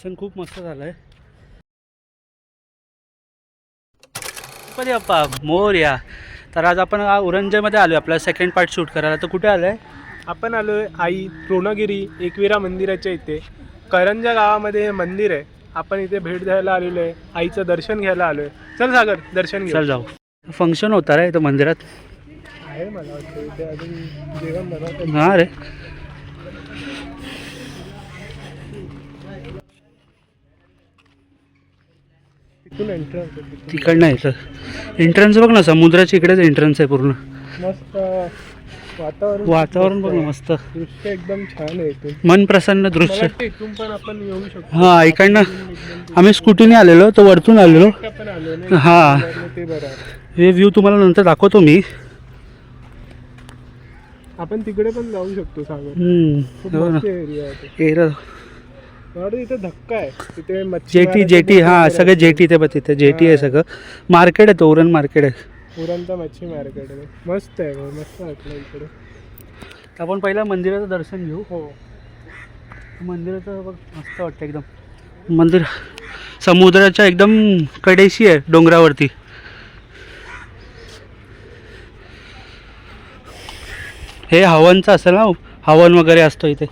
दर्शन खूप मस्त झालं आहे गणपती बाप्पा मोर या. तर आज आपण आ- उरंजेमध्ये आलो आपला सेकंड पार्ट शूट करायला. तर कुठे आलो आहे आपण आलो आहे आई द्रोणगिरी एकविरा मंदिराच्या इथे. करंजा गावामध्ये हे मंदिर आहे. आपण इथे भेट द्यायला आलेलो आहे. आईचं दर्शन घ्यायला आलो आहे चल सागर दर्शन घे चल जाऊ. फंक्शन होता रे इथं मंदिरात. आहे मला वाटतं इथे अजून जेवण बनवतात. हा रे. तिथून एंट्रन्स आहे. तिकडनं यायचं एंट्रन्स बघ ना समुद्राच्या इकडेच एंट्रन्स आहे पूर्ण. मस्त वातावरण वातावरण बघ ना मस्त. दृश्य एकदम छान आहे मन प्रसन्न दृश्य. वाटतं इथून पण आपण येऊ शकतो. हा इकडनं आम्ही स्कूटीने आलेलो तर वरतून आलेलो. आपण आलो नाही. हा. ते बरं आहे. हे व्ह्यू तुम्हाला नंतर दाखवतो मी. आपण तिकडे पण जाऊ शकतो सागर. हम्म, खूप हे बघ ना. मस्त एरिया आहे ते. एरा इथे धक्का आहे. तिथे जेटी जेटी हा सगळं जेटी ते बघ तिथे जेटी आहे सगळं. मार्केट आहे तो उरण मार्केट आहे. उरणचा मच्छी मार्केट आहे. मस्त आहे मस्त वाटलं इकडे. आपण पहिला मंदिराचं दर्शन घेऊ. हो. मंदिराचं बघ मस्त वाटतं एकदम. मंदिर समुद्राच्या एकदम कडेशी आहे डोंगरावरती. हे हवनचं असेल ना हवन वगैरे असतो इथे.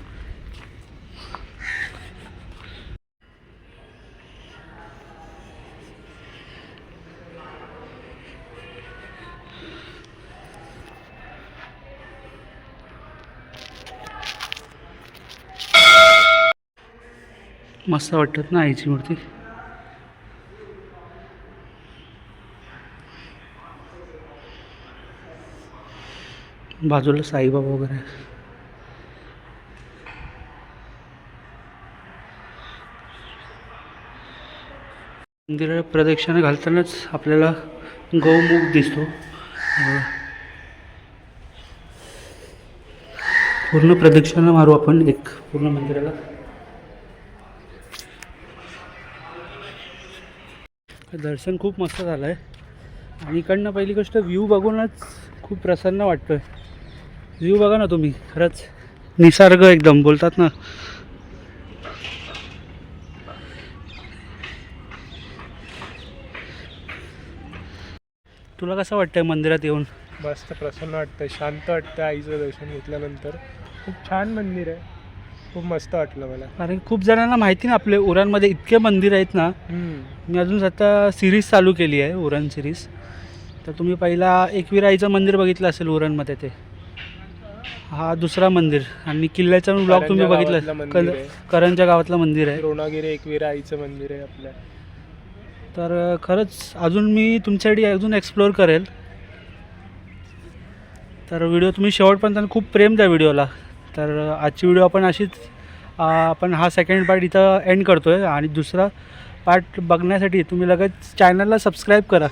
मस्त वाटतात ना आईची मूर्ती बाजूला साईबाबा वगैरे आहे. मंदिराला प्रदक्षिणा घालतानाच आपल्याला गौमुख दिसतो. पूर्ण प्रदक्षिणा मारू आपण एक पूर्ण मंदिराला. दर्शन खूप मस्त झालं आहे आणि इकडनं पहिली गोष्ट व्ह्यू बघूनच खूप प्रसन्न वाटतं आहे व्ह्यू बघा ना तुम्ही खरंच निसर्ग एकदम बोलतात ना. तुला कसं वाटतंय मंदिरात येऊन? मस्त प्रसन्न वाटतं शांत वाटतं आईचं दर्शन घेतल्यानंतर. खूप छान मंदिर आहे. खूप मस्त वाटलं मला. कारण खूप जणांना माहिती ना आपले उरणमध्ये इतके मंदिर आहेत ना. मी अजून आता सिरीज चालू केली आहे उरण सिरीज तर तुम्ही पहिला एकवीर आईचं मंदिर बघितलं असेल उरणमध्ये ते? हा दुसरा मंदिर. आणि किल्ल्याचा ब्लॉग तुम्ही बघितला. करंजा गावातलं मंदिर आहे. द्रोणागिरी एकविरा आईचं मंदिर आहे आपल्या. तर खरंच अजून मी तुमच्यासाठी अजून एक्सप्लोअर करेल. तर व्हिडिओ तुम्ही शेवटपर्यंत खूप प्रेम द्या व्हिडिओला. तर आजची व्हिडिओ आपण अशीच आपण हा सेकंड पार्ट इथं एंड करतो आहे आणि दुसरा पार्ट बघण्यासाठी तुम्ही लगेच चॅनलला सबस्क्राईब करा.